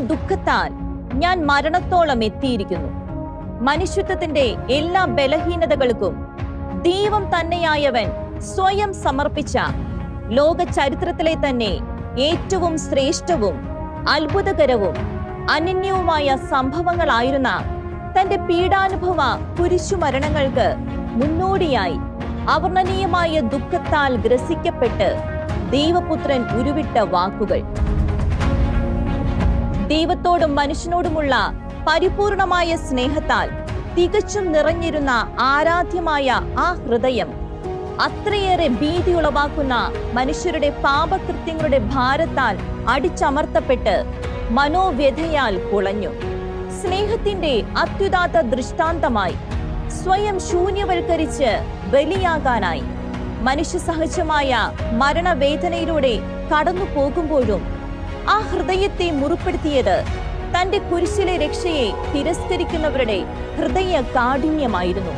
ദുഃഖത്താൽ ഞാൻ മരണത്തോളം എത്തിയിരിക്കുന്നു. മനുഷ്യത്വത്തിന്റെ എല്ലാ ബലഹീനതകൾക്കും ദൈവം തന്നെയായവൻ സ്വയം സമർപ്പിച്ച ലോക ചരിത്രത്തിലെ തന്നെ ഏറ്റവും ശ്രേഷ്ഠവും അത്ഭുതകരവും അനന്യവുമായ സംഭവങ്ങളായിരുന്ന തന്റെ പീഡാനുഭവ കുരിശുമരണങ്ങൾക്ക് മുന്നോടിയായി അവർണനീയമായ ദുഃഖത്താൽ ഗ്രസിക്കപ്പെട്ട് ദൈവപുത്രൻ ഉരുവിട്ട വാക്കുകൾ. ദൈവത്തോടും മനുഷ്യനോടുമുള്ള പരിപൂർണമായ സ്നേഹത്താൽ തികച്ചും നിറഞ്ഞിരുന്ന ആരാധ്യമായ ആ ഹൃദയം അത്രയേറെ ഭീതി ഉളവാക്കുന്ന മനുഷ്യരുടെ പാപകൃത്യങ്ങളുടെ ഭാരത്താൽ അടിച്ചമർത്തപ്പെട്ട് മനോവ്യഥയാൽ കുളഞ്ഞു. സ്നേഹത്തിന്റെ അത്യുദാത്ത ദൃഷ്ടാന്തമായി സ്വയം ശൂന്യവൽക്കരിച്ച് ബലിയാകാനായി. മനുഷ്യ സഹജമായ മരണവേദനയിലൂടെ കടന്നു പോകുമ്പോഴും ആ ഹൃദയത്തെ മുറിപ്പെടുത്തിയത് തന്റെ കുരിശിലെ രക്ഷയെ തിരസ്കരിക്കുന്നവരുടെ ഹൃദയ കാഠിന്യമായിരുന്നു.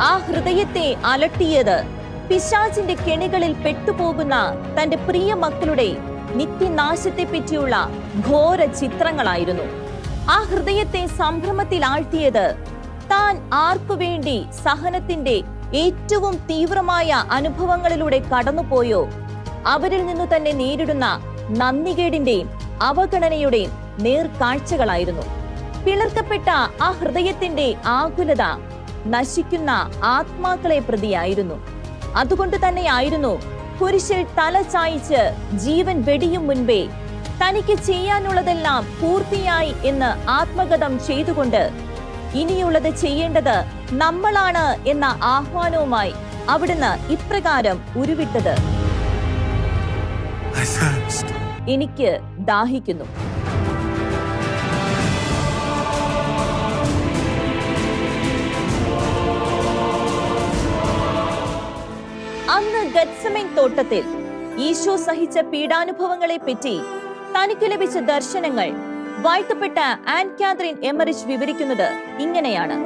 ആ ഹൃദയത്തെ അലട്ടിയത് പിശാചിന്റെ കെണികളിൽ പെട്ടുപോകുന്ന തന്റെ പ്രിയ മക്കളുടെ നിത്യനാശത്തെ പറ്റിയുള്ള ഘോര ചിത്രങ്ങളായിരുന്നു. ആ ഹൃദയത്തെ സംഭ്രമത്തിൽ ആഴ്ത്തിയത് താൻ ആർക്കു വേണ്ടി സഹനത്തിന്റെ ഏറ്റവും തീവ്രമായ അനുഭവങ്ങളിലൂടെ കടന്നുപോയോ അവരിൽ നിന്നു തന്നെ നേരിടുന്ന നന്ദികേടിന്റെയും അവഗണനയുടെയും നേർക്കാഴ്ചകളായിരുന്നു പിളർക്കപ്പെട്ട ആ ഹൃദയത്തിന്റെ ആകുലത നശിക്കുന്ന ആത്മാക്കളെ പ്രതിയായിരുന്നു അതുകൊണ്ട് തന്നെയായിരുന്നു കുരിശിൽ തല ചായിച്ച് ജീവൻ വെടിയും മുൻപേ തനിക്ക് ചെയ്യാനുള്ളതെല്ലാം പൂർത്തിയായി എന്ന് ആത്മഗതം ചെയ്തുകൊണ്ട് ഇനിയുള്ളത് ചെയ്യേണ്ടത് നമ്മളാണ് എന്ന ആഹ്വാനവുമായി അവിടുന്ന് ഇപ്രകാരം ഉരുവിട്ടത്. എനിക്ക് ദാഹിക്കുന്നു. അന്ന് ഗത്സമൻ തോട്ടത്തിൽ ഈശോ സഹിച്ച പീഡാനുഭവങ്ങളെ പറ്റി തനിക്ക് ലഭിച്ച ദർശനങ്ങൾ വാഴ്ത്തപ്പെട്ട ആൻ കാത്രിൻ എമറിച്ച് വിവരിക്കുന്നത് ഇങ്ങനെയാണ്.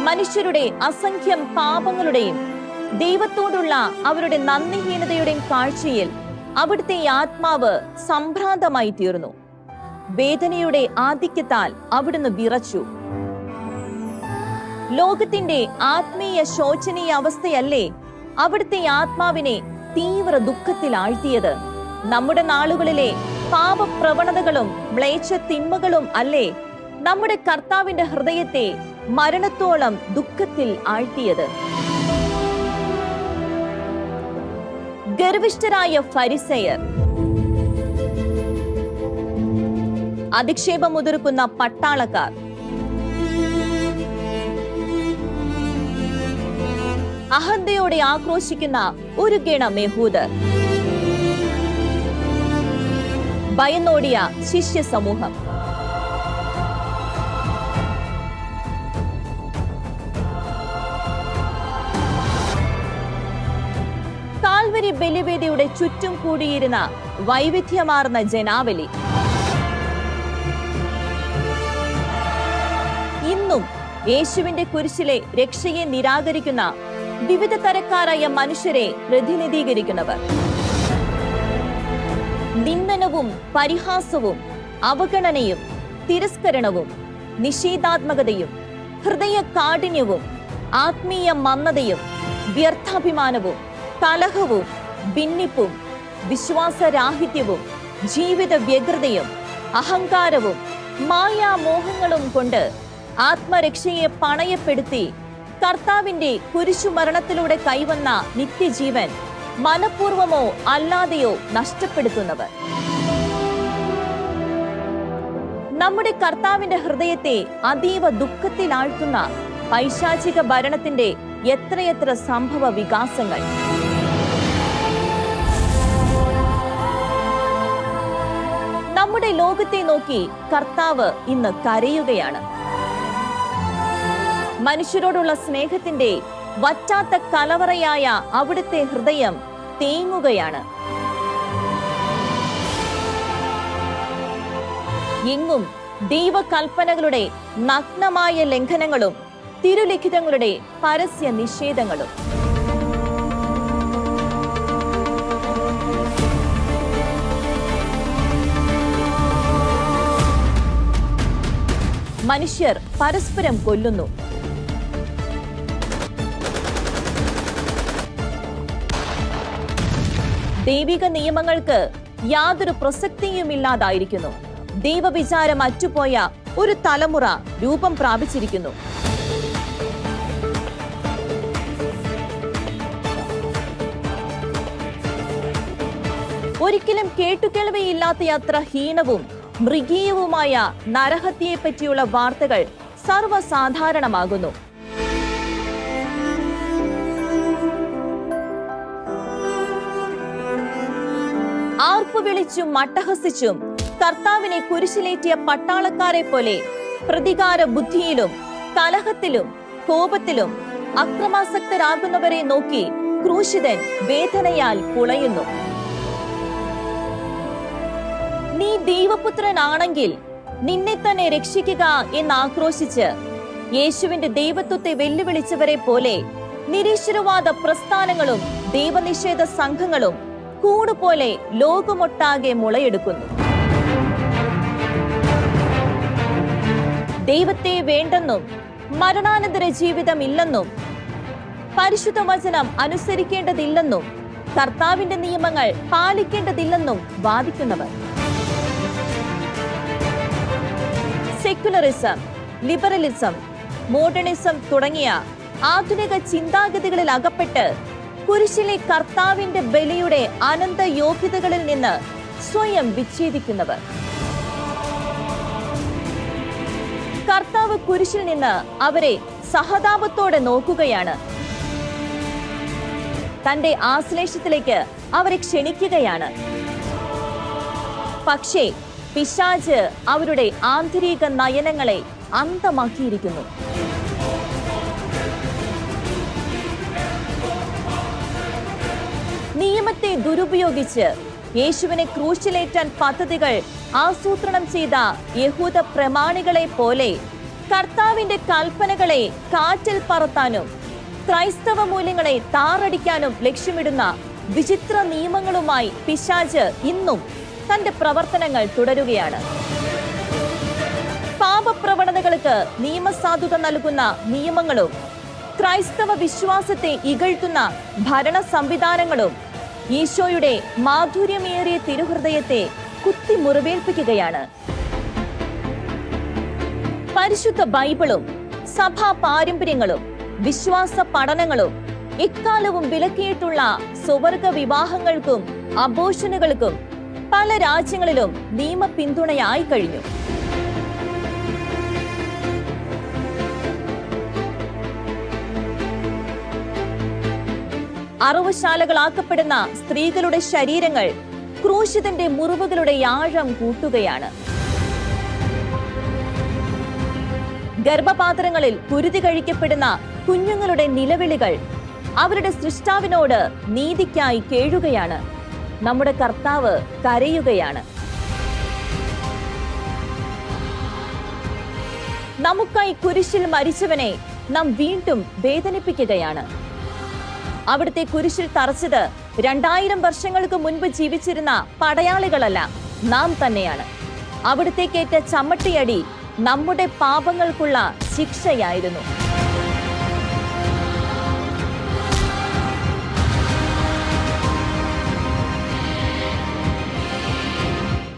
മനുഷ്യരുടെ അസംഖ്യം പാപങ്ങളുടെയും ദൈവത്തോടുള്ള അവരുടെ നന്ദിഹീനതയുടെയും കാഴ്ചയിൽ അവിടുത്തെ ആത്മാവ് സംഭ്രാന്തമായി തീർന്നു. വേദനയുടെ ആധിക്യത്താൽ അവിടുന്ന് വിറച്ചു. ലോകത്തിന്റെ ആത്മീയ ശോചനീയ അവസ്ഥയല്ലേ അവിടുത്തെ ആത്മാവിനെ തീവ്ര ദുഃഖത്തിൽ ആഴ്ത്തിയത്. നമ്മുടെ നാളുകളിലെ പാപപ്രവണതകളും മ്ലേച്ഛ തിന്മകളും അല്ലേ നമ്മുടെ കർത്താവിന്റെ ഹൃദയത്തെ മരണത്തോളം ദുഃഖത്തിൽ ആഴ്ത്തിയത്. ഗർവിഷ്ഠരായ ഫരിസയർ. അധിക്ഷേപം മുതിർക്കുന്ന പട്ടാളക്കാർ. അഹന്തയോടെ ആക്രോശിക്കുന്ന ഒരു ഗണം യഹൂദർ ഭയന്നോടിയ ശിഷ്യ സമൂഹം. കാൽവരി ബലിവേദിയുടെ ചുറ്റും കൂടിയിരുന്ന വൈവിധ്യമാർന്ന ജനാവലി. ഇന്നും യേശുവിന്റെ കുരിശിലെ രക്ഷയെ നിരാകരിക്കുന്ന വിവിധ തരക്കാരായ മനുഷ്യരെ പ്രതിനിധീകരിക്കുന്നവർ. നിന്ദനവും പരിഹാസവും അവഗണനയും തിരസ്കരണവും നിഷേധാത്മകതയും ഹൃദയ കാഠിന്യവും ആത്മീയ മന്ദതയും വ്യർത്ഥാഭിമാനവും കലഹവും ഭിന്നിപ്പും വിശ്വാസരാഹിത്യവും ജീവിത വ്യഗ്രതയും അഹങ്കാരവും മായാമോഹങ്ങളും കൊണ്ട് ആത്മരക്ഷയെ പണയപ്പെടുത്തി കർത്താവിന്റെ കുരിശുമരണത്തിലൂടെ കൈവന്ന നിത്യജീവൻ മനഃപൂർവമോ അല്ലാതെയോ നഷ്ടപ്പെടുത്തുന്നവർ. നമ്മുടെ കർത്താവിന്റെ ഹൃദയത്തെ അതീവ ദുഃഖത്തിലാഴ്ത്തുന്ന പൈശാചിക ഭരണത്തിന്റെ എത്രയെത്ര സംഭവ വികാസങ്ങൾ നമ്മുടെ ലോകത്തെ നോക്കി കർത്താവ് ഇന്ന് കരയുകയാണ്. മനുഷ്യരോടുള്ള സ്നേഹത്തിന്റെ വറ്റാത്ത കലവറയായ അവിടുത്തെ ഹൃദയം തേങ്ങുകയാണ്. എങ്ങും ദൈവകൽപ്പനകളുടെ നഗ്നമായ ലംഘനങ്ങളും തിരുലിഖിതങ്ങളുടെ പരസ്യ നിഷേധങ്ങളും മനുഷ്യർ പരസ്പരം കൊല്ലുന്നു. ദൈവിക നിയമങ്ങൾക്ക് യാതൊരു പ്രസക്തിയുമില്ലാതായിരിക്കുന്നു. ദൈവവിചാരം അറ്റുപോയ ഒരു തലമുറ രൂപം പ്രാപിച്ചിരിക്കുന്നു. ഒരിക്കലും കേട്ടുകേൾവിയില്ലാത്തയത്ര ഹീനവും മൃഗീയവുമായ നരഹത്യയെപ്പറ്റിയുള്ള വാർത്തകൾ സർവസാധാരണമാകുന്നു. ആർപ്പു വിളിച്ചും മട്ടഹസിച്ചും കർത്താവിനെ കുരിശിലേറ്റിയ പട്ടാളക്കാരെ പോലെ പ്രതികാര ബുദ്ധിയിലും കലഹത്തിലും കോപത്തിലും അക്രമാസക്തരാകുന്നവരെ നോക്കി ക്രൂശിതൻ വേദനയാൽ പുളയുന്നു നീ ദൈവപുത്രനാണെങ്കിൽ നിന്നെ തന്നെ രക്ഷിക്കുക എന്ന് ആക്രോശിച്ച് യേശുവിന്റെ ദൈവത്വത്തെ വെല്ലുവിളിച്ചവരെ പോലെ നിരീശ്വരവാദ പ്രസ്ഥാനങ്ങളും ദൈവനിഷേധ സംഘങ്ങളും കൂടുപോലെ ലോകമൊട്ടാകെ മുളയെടുക്കുന്നു. ദൈവത്തെ വേണ്ടെന്നും മരണാനന്തര ജീവിതം ഇല്ലെന്നും പരിശുദ്ധ വചനം അനുസരിക്കേണ്ടതില്ലെന്നും കർത്താവിന്റെ നിയമങ്ങൾ പാലിക്കേണ്ടതില്ലെന്നും വാദിക്കുന്നവർ. സെക്യുലറിസം ലിബറലിസം മോഡേണിസം തുടങ്ങിയ ആധുനിക ചിന്താഗതികളിൽ അകപ്പെട്ട് കുരിശിലെ കർത്താവിന്റെ ബലിയുടെ അനന്ത യോഗ്യതകളിൽ നിന്ന് സ്വയം വിച്ഛേദിക്കുന്നവർ. കർത്താവ് കുരിശിൽ നിന്ന് അവരെ സഹതാപത്തോടെ നോക്കുകയാണ്. തന്റെ ആശ്ലേഷത്തിലേക്ക് അവരെ ക്ഷണിക്കുകയാണ്. പക്ഷേ പിശാച് അവരുടെ ആന്തരിക നയനങ്ങളെ അന്തമാക്കിയിരിക്കുന്നു. നിയമത്തെ ദുരുപയോഗിച്ച് യേശുവിനെ ക്രൂശിലേറ്റാൻ പദ്ധതികൾ ആസൂത്രണം ചെയ്ത യഹൂദ പ്രമാണികളെ പോലെ കർത്താവിന്റെ കൽപ്പനകളെ കാറ്റിൽ പറത്താനും ക്രൈസ്തവ മൂല്യങ്ങളെ താറടിക്കാനും ലക്ഷ്യമിടുന്ന വിചിത്ര നിയമങ്ങളുമായി പിശാജ് ഇന്നും തന്റെ പ്രവർത്തനങ്ങൾ തുടരുകയാണ്. പാപപ്രവണതകൾക്ക് നിയമസാധുത നൽകുന്ന നിയമങ്ങളും ക്രൈസ്തവ വിശ്വാസത്തെ ഇകഴ്ത്തുന്ന ഭരണ സംവിധാനങ്ങളും ഈശോയുടെ മാധുര്യമേറിയ തിരുഹൃദയത്തെ കുത്തി മുറിവേൽപ്പിക്കുകയാണ് പരിശുദ്ധ ബൈബിളും സഭാ പാരമ്പര്യങ്ങളും വിശ്വാസ പഠനങ്ങളും ഇക്കാലവും വിലക്കിയിട്ടുള്ള സ്വവർഗ വിവാഹങ്ങൾക്കും അബോഷനുകൾക്കും പല രാജ്യങ്ങളിലും നിയമ പിന്തുണയായി കഴിഞ്ഞു. അറവുശാലകളാക്കപ്പെടുന്ന സ്ത്രീകളുടെ ശരീരങ്ങൾ ക്രൂശിതന്റെ മുറിവുകളുടെ ആഴം കൂട്ടുകയാണ്. ഗർഭപാത്രങ്ങളിൽ കുരുതി കഴിക്കപ്പെടുന്ന കുഞ്ഞുങ്ങളുടെ നിലവിളികൾ അവരുടെ സൃഷ്ടാവിനോട് നീതിക്കായി കേഴുകയാണ്. നമ്മുടെ കർത്താവ് കരയുകയാണ്. നമുക്കായി കുരിശിൽ മരിച്ചവനെ നാം വീണ്ടും വേദനിപ്പിക്കുകയാണ്. അവിടുത്തെ കുരിശിൽ തറച്ചത് രണ്ടായിരം വർഷങ്ങൾക്ക് മുൻപ് ജീവിച്ചിരുന്ന പടയാളികളല്ല നാം തന്നെയാണ്. അവിടുത്തേക്കേറ്റ ചമ്മട്ടിയടി നമ്മുടെ പാപങ്ങൾക്കുള്ള ശിക്ഷയായിരുന്നു.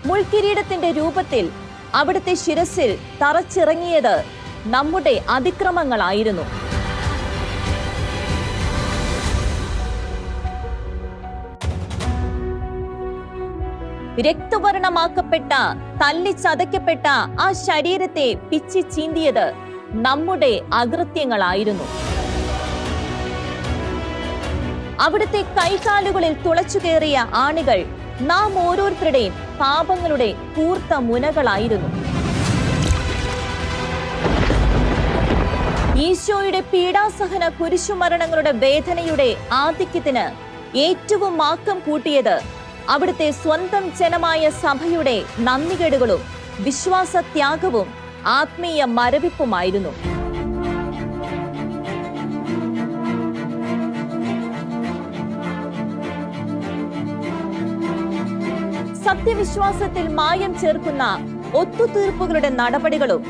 മുൾക്കിരീടത്തിന്റെ രൂപത്തിൽ അവിടുത്തെ ശിരസിൽ തറച്ചിറങ്ങിയത് നമ്മുടെ അതിക്രമങ്ങളായിരുന്നു. രക്തവർണമാക്കപ്പെട്ട തല്ലി ചതയ്ക്കപ്പെട്ട ആ ശരീരത്തെ പിച്ചി ചീന്തിയത് നമ്മുടെ അകൃത്യങ്ങളായിരുന്നു. അവിടുത്തെ കൈകാലുകളിൽ തുളച്ചു കയറിയ ആണികൾ നാം ഓരോരുത്തരുടെയും പാപങ്ങളുടെ കൂർത്ത മുനകളായിരുന്നു. ഈശോയുടെ പീഡാസഹന കുരിശുമരണങ്ങളുടെ വേദനയുടെ ആധിക്യത്തിന് ഏറ്റവും മാക്കം കൂട്ടിയത് അവിടുത്തെ സ്വന്തം ജനമായ സഭയുടെ നന്ദികേടുകളും വിശ്വാസത്യാഗവും ആത്മീയ മരവിപ്പുമായിരുന്നു. സത്യവിശ്വാസത്തിൽ മായം ചേർക്കുന്ന ഒത്തുതീർപ്പുകളുടെ നടപടികളും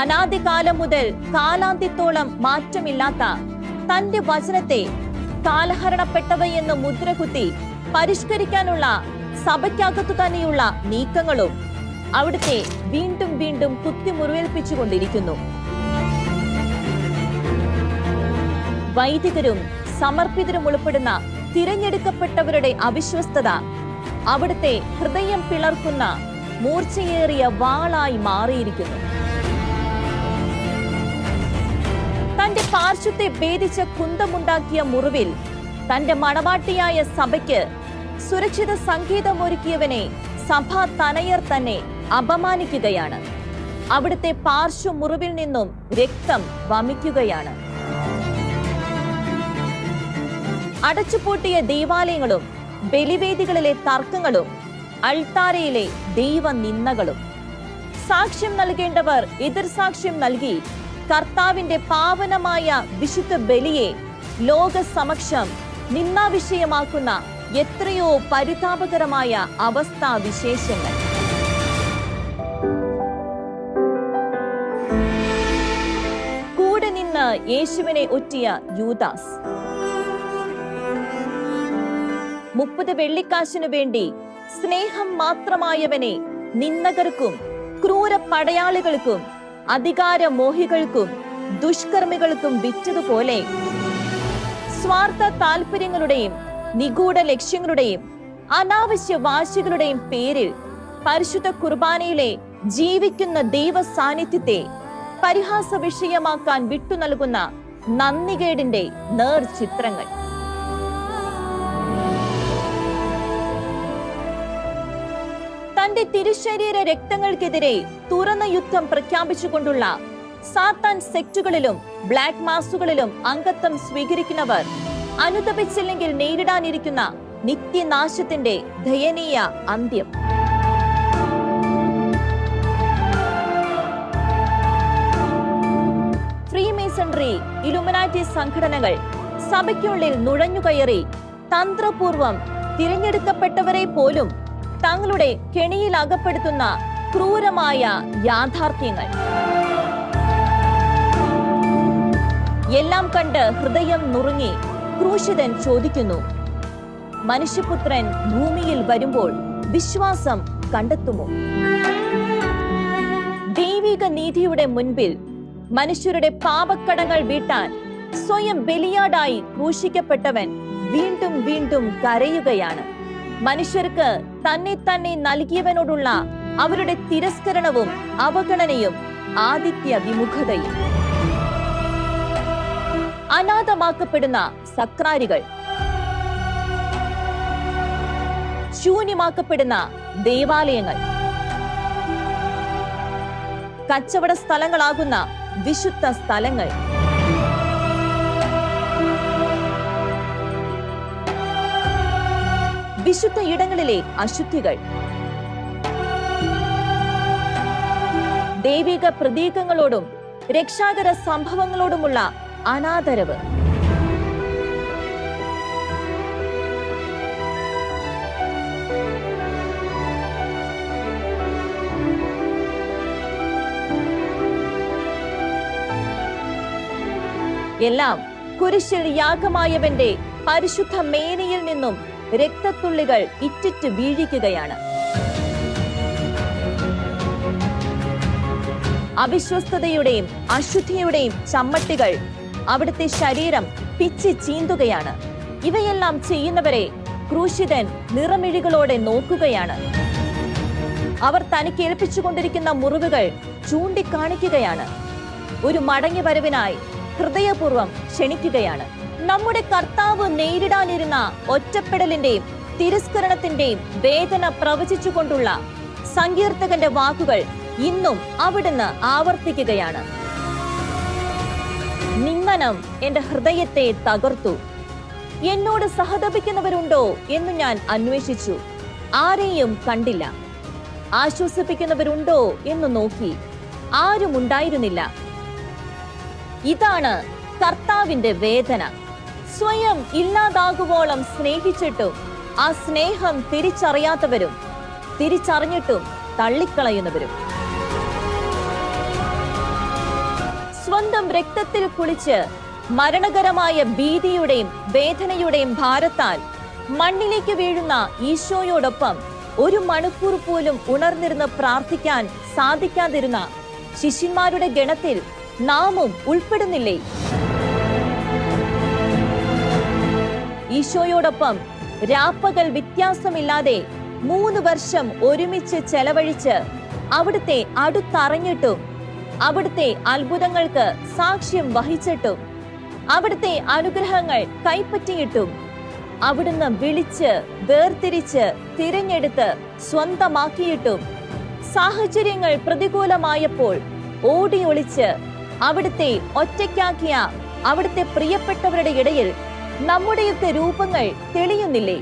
അനാദികാലം മുതൽ കാലാന്ത്യത്തോളം മാറ്റമില്ലാത്ത തന്റെ വചനത്തെ കാലഹരണപ്പെട്ടവയെന്ന് മുദ്രകുത്തി പരിഷ്കരിക്കാനുള്ള സഭയ്ക്കകത്തു തന്നെയുള്ള നീക്കങ്ങളും അവിടുത്തെ വീണ്ടും വീണ്ടും കുത്തിമുറിവേൽപ്പിച്ചുകൊണ്ടിരിക്കുന്നു. വൈദികരും സമർപ്പിതരും ഉൾപ്പെടുന്ന തിരഞ്ഞെടുക്കപ്പെട്ടവരുടെ അവിശ്വസ്തത അവിടുത്തെ ഹൃദയം പിളർക്കുന്ന മൂർച്ചയേറിയ വാളായി മാറിയിരിക്കുന്നു. തന്റെ പാർശ്വത്തെ ഭേദിച്ച കുന്തമുണ്ടാക്കിയ മുറിവിൽ തന്റെ മണവാട്ടിയായ സഭയ്ക്ക് സുരക്ഷിത സംഗീതമൊരുക്കിയവനെ സഭാ തനയർ തന്നെ അപമാനിക്കുകയാണ്. അവിടുത്തെ പാർശ്വ മുറിവിൽ നിന്നും രക്തം വമിക്കുകയാണ്. അടച്ചുപൂട്ടിയ ദേവാലയങ്ങളും ബലിവേദികളിലെ തർക്കങ്ങളും അൾത്താരയിലെ ദൈവനിന്ദകളും. സാക്ഷ്യം നൽകേണ്ടവർ എതിർ സാക്ഷ്യം നൽകി കർത്താവിന്റെ പാവനമായ വിശുദ്ധ ബലിയെ ലോക സമക്ഷം നിന്നാവിഷയമാക്കുന്ന എത്രയോ പരിതാപകരമായ അവസ്ഥാ വിശേഷങ്ങൾ കൂടെ നിന്ന് യേശുവിനെ ഒറ്റിയ യൂദാസ്. മുപ്പത് വെള്ളിക്കാശിനു വേണ്ടി സ്നേഹം മാത്രമായവനെ നിന്ദകർക്കും ക്രൂര പടയാളികൾക്കും അധികാരമോഹികൾക്കും ദുഷ്കർമ്മികൾക്കും വിറ്റതുപോലെ സ്വാർത്ഥ താല്പര്യങ്ങളുടെയും നിഗൂഢ ലക്ഷ്യങ്ങളുടെയും അനാവശ്യ വാശികളുടെയും പേരിൽ പരിശുദ്ധ കുർബാനയിലെ ജീവിക്കുന്ന ദൈവ സാന്നിധ്യത്തെ പരിഹാസ വിഷയമാക്കാൻ വിട്ടു നൽകുന്ന നന്ദികേടിന്റെ നേർ തന്റെ തിരുശരീര രക്തങ്ങൾക്കെതിരെ തുറന്ന യുദ്ധം പ്രഖ്യാപിച്ചുകൊണ്ടുള്ള സാത്താൻ സെക്റ്റുകളിലും ബ്ലാക്ക് മാസുകളിലും അംഗത്വം സ്വീകരിക്കുന്നവർ അനുദപിച്ചില്ലെങ്കിൽ നേരിടാനിരിക്കുന്ന നിത്യനാശത്തിന്റെ ദയനീയ അന്ത്യം. ഫ്രീമേസൺറി ഇലുമിനാറ്റി സംഘടനകൾ സഭയ്ക്കുള്ളിൽ നുഴഞ്ഞുകയറി തന്ത്രപൂർവം തിരഞ്ഞെടുക്കപ്പെട്ടവരെ പോലും തങ്ങളുടെ കെണിയിൽ അകപ്പെടുത്തുന്ന ക്രൂരമായ യാഥാർത്ഥ്യങ്ങൾ. എല്ലാം കണ്ട് ഹൃദയം നുറുങ്ങി ക്രൂശിതൻ ചോദിക്കുന്നു മനുഷ്യപുത്രൻ ഭൂമിയിൽ വരുമ്പോൾ വിശ്വാസം കണ്ടെത്തുമോ? ദൈവിക നീതിയുടെ മുൻപിൽ മനുഷ്യരുടെ പാപക്കടങ്ങൾ വീട്ടാൻ സ്വയം ബലിയാടായി ക്രൂശിക്കപ്പെട്ടവൻ വീണ്ടും വീണ്ടും കരയുകയാണ്. മനുഷ്യർക്ക് തന്നെ തന്നെ നൽകിയവനോടുള്ള അവരുടെ തിരസ്കരണവും അവഗണനയും ആദിത്യ വിമുഖതയും. അനാഥമാക്കപ്പെടുന്ന സക്രാരികൾ. ശൂന്യമാക്കപ്പെടുന്ന ദേവാലയങ്ങൾ. കച്ചവട സ്ഥലങ്ങളാകുന്ന വിശുദ്ധ സ്ഥലങ്ങൾ. വിശുദ്ധ ഇടങ്ങളിലെ അശുദ്ധികൾ. ദൈവിക പ്രതീകങ്ങളോടും രക്ഷാകര സംഭവങ്ങളോടുമുള്ള അനാദരവ്. എല്ലാം കുരിശിൽ യാഗമായവന്റെ പരിശുദ്ധ മേനയിൽ നിന്നും രക്തത്തുള്ളികൾ ഇറ്റിറ്റ് വീഴിക്കുകയാണ്. അവിശ്വസ്തതയുടെയും അശുദ്ധിയുടെയും ചമ്മട്ടികൾ അവിടുത്തെ ശരീരം പിച്ചി ചീന്തുകയാണ്. ഇവയെല്ലാം ചെയ്യുന്നവരെ ക്രൂശിതൻ നിറമിഴികളോടെ നോക്കുകയാണ്. അവർ തനിക്ക് ഏൽപ്പിച്ചുകൊണ്ടിരിക്കുന്ന മുറിവുകൾ ചൂണ്ടിക്കാണിക്കുകയാണ്. ഒരു മടങ്ങി വരവിനായി ഹൃദയപൂർവം ക്ഷണിക്കുകയാണ്. നമ്മുടെ കർത്താവ് നേരിടാനിരുന്ന ഒറ്റപ്പെടലിന്റെയും തിരസ്കരണത്തിന്റെയും വേദന പ്രവചിച്ചുകൊണ്ടുള്ള സങ്കീർത്തകന്റെ വാക്കുകൾ ഇന്നും അവിടുന്ന് ആവർത്തിക്കുകയാണ്. നിന്ദനം എന്റെ ഹൃദയത്തെ തകർത്തു. എന്നോട് സഹതപിക്കുന്നവരുണ്ടോ എന്ന് ഞാൻ അന്വേഷിച്ചു. ആരെയും കണ്ടില്ല. ആശ്വസിപ്പിക്കുന്നവരുണ്ടോ എന്ന് നോക്കി. ആരും ഉണ്ടായിരുന്നില്ല ഇതാണ് കർത്താവിന്റെ വേദന. സ്വയം ഇല്ലാതാകുവോളം സ്നേഹിച്ചിട്ടും ആ സ്നേഹം തിരിച്ചറിയാത്തവരും തിരിച്ചറിഞ്ഞിട്ടും തള്ളിക്കളയുന്നവരും. സ്വന്തം രക്തത്തിൽ കുളിച്ച് മരണകരമായ ഭീതിയുടെയും വേദനയുടെയും ഭാരത്താൽ മണ്ണിലേക്ക് വീഴുന്ന ഈശോയോടൊപ്പം ഒരു മണിക്കൂർ പോലും ഉണർന്നിരുന്ന് പ്രാർത്ഥിക്കാൻ സാധിക്കാതിരുന്ന ശിഷ്യന്മാരുടെ ഗണത്തിൽ നാമും ഉൾപ്പെടുന്നില്ലേ? ഈശോയോടൊപ്പം രാപ്പകൽ വ്യത്യാസമില്ലാതെ മൂന്ന് വർഷം ഒരുമിച്ച് ചെലവഴിച്ച് അവിടുത്തെ അടുത്തറിഞ്ഞിട്ടും അവിടുത്തെ അത്ഭുതങ്ങൾക്ക് സാക്ഷ്യം വഹിച്ചിട്ടും അവിടുത്തെ അനുഗ്രഹങ്ങൾ കൈപ്പറ്റിയിട്ടും അവിടുന്ന് വിളിച്ച് വേർതിരിച്ച് തിരഞ്ഞെടുത്ത് സ്വന്തമാക്കിയിട്ടും സാഹചര്യങ്ങൾ പ്രതികൂലമായപ്പോൾ ഓടിയൊളിച്ച് അവിടുത്തെ ഒറ്റയ്ക്കാക്കിയ അവിടുത്തെ പ്രിയപ്പെട്ടവരുടെ ഇടയിൽ നമ്മുടെയൊക്കെ രൂപങ്ങൾ തെളിയുന്നില്ലേ?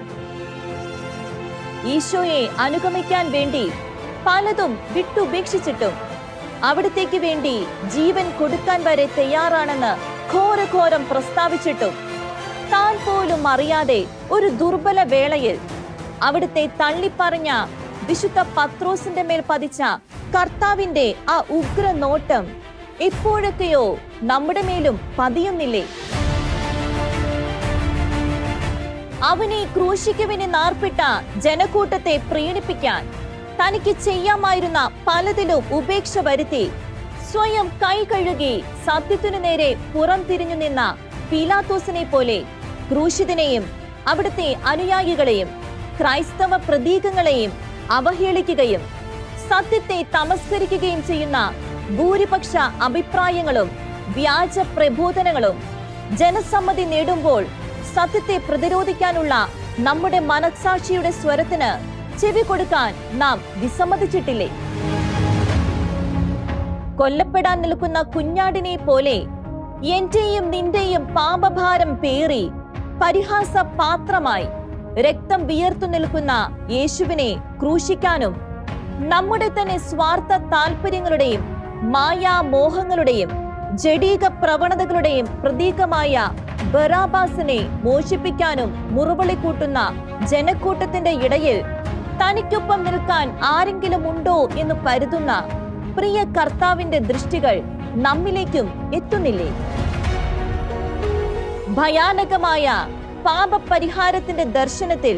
ഈശോയെ അനുഗമിക്കാൻ വേണ്ടി പലതും വിട്ടുപേക്ഷിച്ചിട്ടും അവിടത്തേക്ക് വേണ്ടി ജീവൻ കൊടുക്കാൻ വരെ തയ്യാറാണെന്ന് ഘോരഘോരം പ്രസ്താവിച്ചിട്ടും താൻ പോലും അറിയാതെ ഒരു ദുർബല വേളയിൽ അവിടുത്തെ തള്ളിപ്പറഞ്ഞ വിശുദ്ധ പത്രോസിന്റെ മേൽ പതിച്ച കർത്താവിന്റെ ആ ഉഗ്ര നോട്ടം എപ്പോഴൊക്കെയോ നമ്മുടെ മേലും പതിയുന്നില്ലേ? അവനെ ക്രൂശിക്കുവിനെ നാർപ്പിട്ട ജനക്കൂട്ടത്തെ പ്രീണിപ്പിക്കാൻ തനിക്ക് ചെയ്യാമായിരുന്ന പലതിലും ഉപേക്ഷ വരുത്തി സ്വയം കൈ കഴുകി സത്യത്തിനു നേരെ പുറം തിരിഞ്ഞു നിന്ന പീലാത്തോസിനെ പോലെ ക്രൂശിതനെയും അവിടുത്തെ അനുയായികളെയും ക്രൈസ്തവ പ്രതീകങ്ങളെയും അവഹേളിക്കുകയും സത്യത്തെ തമസ്കരിക്കുകയും ചെയ്യുന്ന ഭൂരിപക്ഷ അഭിപ്രായങ്ങളും വ്യാജ പ്രബോധനങ്ങളും ജനസമ്മതി നേടുമ്പോൾ സത്യത്തെ പ്രതിരോധിക്കാനുള്ള നമ്മുടെ മനസാക്ഷിയുടെ സ്വരത്തിന് ചെവി കൊടുക്കാൻ നാം വിസമ്മതിച്ചിട്ടില്ലേ? കൊല്ലപ്പെടാൻ നിൽക്കുന്ന കുഞ്ഞാടിനെ പോലെ എന്റെയും നിന്റെയും പാപഭാരം പേറി പരിഹാസ പാത്രമായി രക്തം വിയർത്തു നിൽക്കുന്ന യേശുവിനെ ക്രൂശിക്കാനും നമ്മുടെ തന്നെ സ്വാർത്ഥ താല്പര്യങ്ങളുടെയും മായാമോഹങ്ങളുടെയും ജഡീക പ്രവണതകളുടെയും പ്രതീകമായ ബറാബാസിനെ മോഷിപ്പിക്കാനും മുറുപളി കൂട്ടുന്ന ജനക്കൂട്ടത്തിന്റെ ഇടയിൽ തനിക്കൊപ്പം നിൽക്കാൻ ആരെങ്കിലും ഉണ്ടോ എന്ന് കരുതുന്ന പ്രിയ കർത്താവിന്റെ ദൃഷ്ടികൾ നമ്മിലേക്കും എത്തുന്നില്ലേ? ഭയാനകമായ പാപപരിഹാരത്തിന്റെ ദർശനത്തിൽ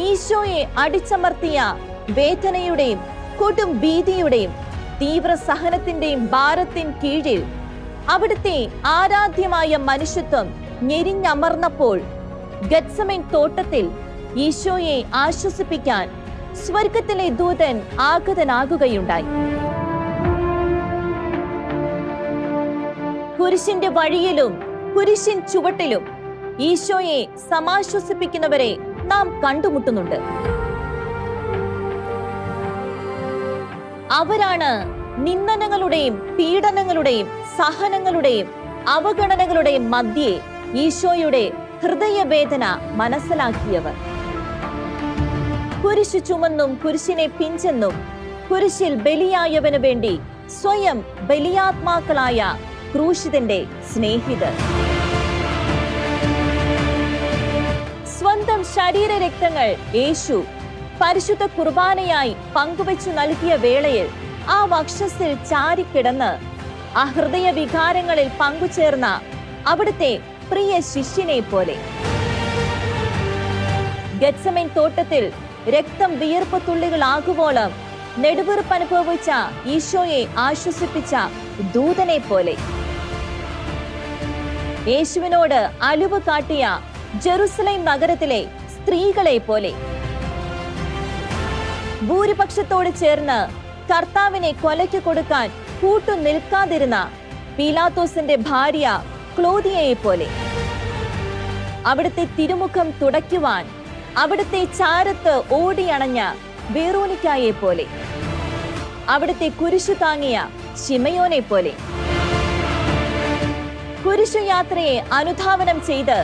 ഈശോയെ അടിച്ചമർത്തിയ വേദനയുടെയും കൊടും ഭീതിയുടെയും തീവ്ര സഹനത്തിന്റെയും ഭാരത്തിൻ കീഴിൽ അവിടുത്തെ ആരാധ്യമായ മനുഷ്യത്വം ഞെരിഞ്ഞമർന്നപ്പോൾ ഗത്സമൻ തോട്ടത്തിൽ ഈശോയെ ആശ്വസിപ്പിക്കാൻ സ്വർഗത്തിലെ ദൂതൻ ആഗതനാകുകയുണ്ടായി. കുരിശിന്റെ വഴിയിലും കുരിശിൻ ചുവട്ടിലും ഈശോയെ സമാശ്വസിപ്പിക്കുന്നവരെ നാം കണ്ടുമുട്ടുന്നുണ്ട്. അവരാണ് നിന്ദനങ്ങളുടെയും പീഡനങ്ങളുടെയും സഹനങ്ങളുടെയും അവഗണനകളുടെയും മധ്യേ ഈശോയുടെ ഹൃദയവേദന മനസ്സിലാക്കിയവർ. കുരിശ് ചുമന്നും കുരിശിനെ പിഞ്ചെന്നും കുരിശിൽ ബലിയായവന് വേണ്ടി സ്വയം ബലിയാത്മാക്കളായ ക്രൂശിതന്റെ സ്നേഹിതർ. സ്വന്തം ശരീര രക്തങ്ങൾ യേശു പരിശുദ്ധ കുർബാനയായി പങ്കുവച്ചു നൽകിയ വേളയിൽ ആ വക്ഷസിൽ ചാരിക്കിടന്ന് ആ ഹൃദയ വികാരങ്ങളിൽ പങ്കുചേർന്ന അവിടുത്തെ പ്രിയ ശിഷ്യനെ പോലെ ഗത്സമൻ തോട്ടത്തിൽ രക്തം വിയർപ്പ് തുള്ളികളാകുവോളം നെടുവീർപ്പ് അനുഭവിച്ച ഈശോയെ ആശ്വസിപ്പിച്ച ദൂതനെ പോലെ യേശുവിനോട് അലിവ് കാട്ടിയ ജെറുസലേം നഗരത്തിലെ സ്ത്രീകളെ പോലെ ഭൂരിപക്ഷത്തോട് ചേർന്ന് കർത്താവിനെ കൊലയ്ക്ക് കൊടുക്കാൻ കൂട്ടു നിൽക്കാതിരുന്ന പീലാത്തോസിന്റെ ഭാര്യ ക്ലോദിയയെ പോലെ അവിടുത്തെ തിരുമുഖം തുടയ്ക്കുവാൻ അവിടുത്തെ ചാരത്ത് ഓടിയണഞ്ഞ വേറോനിക്കായെ പോലെ അവിടുത്തെ കുരിശു താങ്ങിയ ശിമയോനെ പോലെ കുരിശുയാത്രയെ അനുധാവനം ചെയ്ത്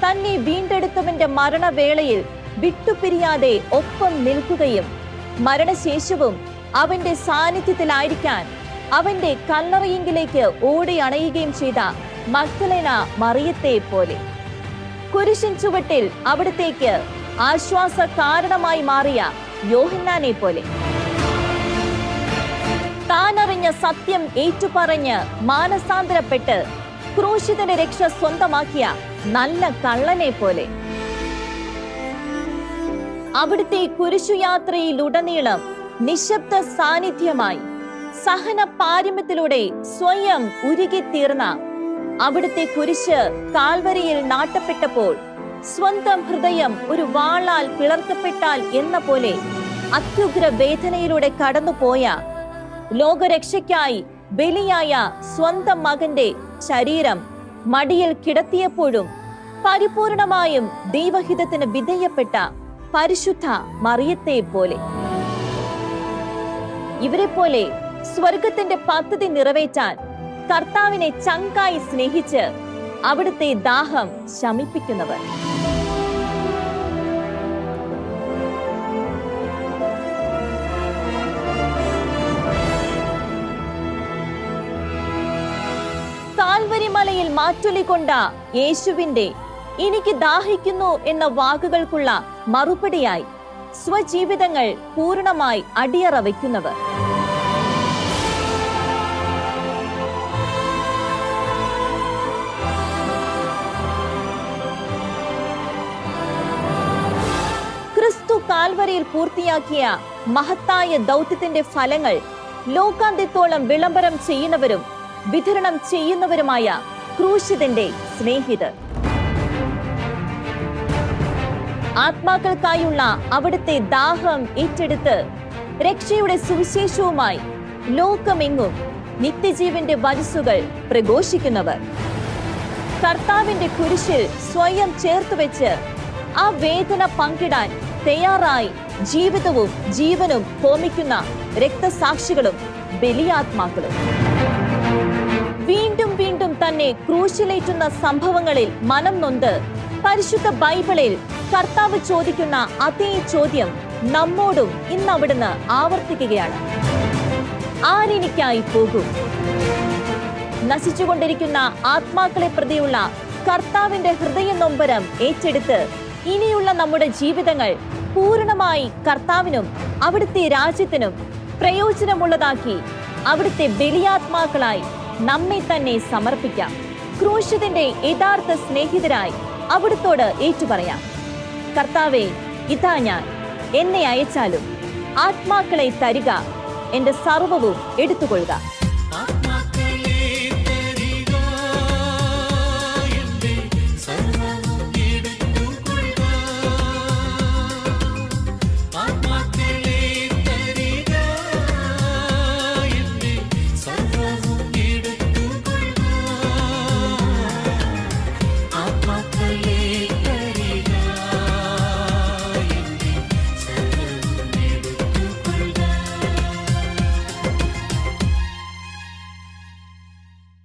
തന്നെ വീണ്ടെടുത്തവന്റെ മരണവേളയിൽ വിട്ടുപിരിയാതെ ഒപ്പം നിൽക്കുകയും മരണശേഷവും അവന്റെ സാന്നിധ്യത്തിലായിരിക്കാൻ അവന്റെ കല്ലറയെങ്കിലേക്ക് ഓടി അണയുകയും ചെയ്ത മക്തലേന മറിയത്തെ പോലെ കുരിശിൻ ചുവട്ടിൽ അവിടത്തേക്ക് ആശ്വാസ കാരണമായി മാറിയ യോഹന്നാനെ പോലെ താനറിഞ്ഞ സത്യം ഏറ്റുപറഞ്ഞ് മാനസാന്തരപ്പെട്ട് ക്രൂശിതന്റെ രക്ഷ സ്വന്തമാക്കിയ നല്ല കള്ളനെ പോലെ അവിടുത്തെ കുരിശുയാത്രയിലുടനീളം നിശബ്ദ സാന്നിധ്യമായി സഹന പാരമ്യത്തിലൂടെ സ്വയം ഉരുകിത്തീർന്ന അവിടുത്തെ കുരിശ് കാൽവരിയിൽ നാട്ടപ്പെട്ടപ്പോൾ സ്വന്തം ഹൃദയം ഒരു വാളാൽ പിളർക്കപ്പെട്ടാൽ എന്ന പോലെ അത്യുഗ്ര വേദനയിലൂടെ കടന്നുപോയ ലോകരക്ഷയ്ക്കായി ബലിയായ സ്വന്തം മകന്റെ ശരീരം മടിയിൽ കിടത്തിയപ്പോഴും പരിപൂർണമായും ദൈവഹിതത്തിന് വിധേയപ്പെട്ട പരിശുദ്ധ മറിയത്തെ പോലെ. ഇവരെ പോലെ സ്വർഗത്തിന്റെ പദ്ധതി നിറവേറ്റാൻ കർത്താവിനെ ചങ്കായി സ്നേഹിച്ച് അവിടുത്തെ ദാഹം ശമിപ്പിക്കുന്നവർ. കാൽവരിമലയിൽ മാറ്റൊലിക്കൊണ്ട യേശുവിന്റെ എനിക്ക് ദാഹിക്കുന്നു എന്ന വാക്കുകൾക്കുള്ള മറുപടിയായി സ്വജീവിതങ്ങൾ പൂർണമായി അടിയറ വയ്ക്കുന്നവർ. പൂർത്തിയാക്കിയ മഹത്തായ ദൗത്യത്തിന്റെ ഫലങ്ങൾ ലോകാന്ത്യത്തോളം വിളംബരം ചെയ്യുന്നവരും വിതരണം ചെയ്യുന്നവരുമായ ക്രൂശിതന്റെ സ്നേഹിതർ. ആത്മാക്കൾക്കായുള്ള അവിടുത്തെ ദാഹം ഏറ്റെടുത്ത് രക്ഷയുടെ സുവിശേഷവുമായി ലോകമെങ്ങും നിത്യജീവന്റെ വരസുകൾ പ്രഘോഷിക്കുന്നവർ. കർത്താവിന്റെ കുരിശിൽ സ്വയം ചേർത്തുവെച്ച് ആ വേദന പങ്കിടാൻ തയ്യാറായി ജീവിതവും ജീവനും ഹോമിക്കുന്ന രക്തസാക്ഷികളും ബലിയാത്മാക്കളും. വീണ്ടും വീണ്ടും തന്നെ ക്രൂശിലേറ്റുന്ന സംഭവങ്ങളിൽ മനം നൊന്ത് പരിശുദ്ധ ബൈബിളിൽ കർത്താവ് ചോദിക്കുന്ന അതേ ചോദ്യം നമ്മോടും ഇന്ന് അവിടുന്ന് ആവർത്തിക്കുകയാണ്. ആരെനിക്കായി പോകും? നശിച്ചുകൊണ്ടിരിക്കുന്ന ആത്മാക്കളെ പ്രതിയുള്ള കർത്താവിന്റെ ഹൃദയ നൊമ്പരം ഏറ്റെടുത്ത് ഇനിയുള്ള നമ്മുടെ ജീവിതങ്ങൾ പൂർണമായി കർത്താവിനും അവിടുത്തെ രാജ്യത്തിനും പ്രയോജനമുള്ളതാക്കി അവിടുത്തെ ബലിയാത്മാക്കളായി നമ്മെ തന്നെ സമർപ്പിക്കാം. ക്രൂശിതന്റെ യഥാർത്ഥ സ്നേഹിതരായി അവിടുത്തോട് ഏറ്റുപറയാം. കർത്താവെ ഇതാ ഞാൻ. എന്നെ അയച്ചാലും ആത്മാക്കളെ തരിക എന്റെ സർവവും എടുത്തുകൊള്ളുക.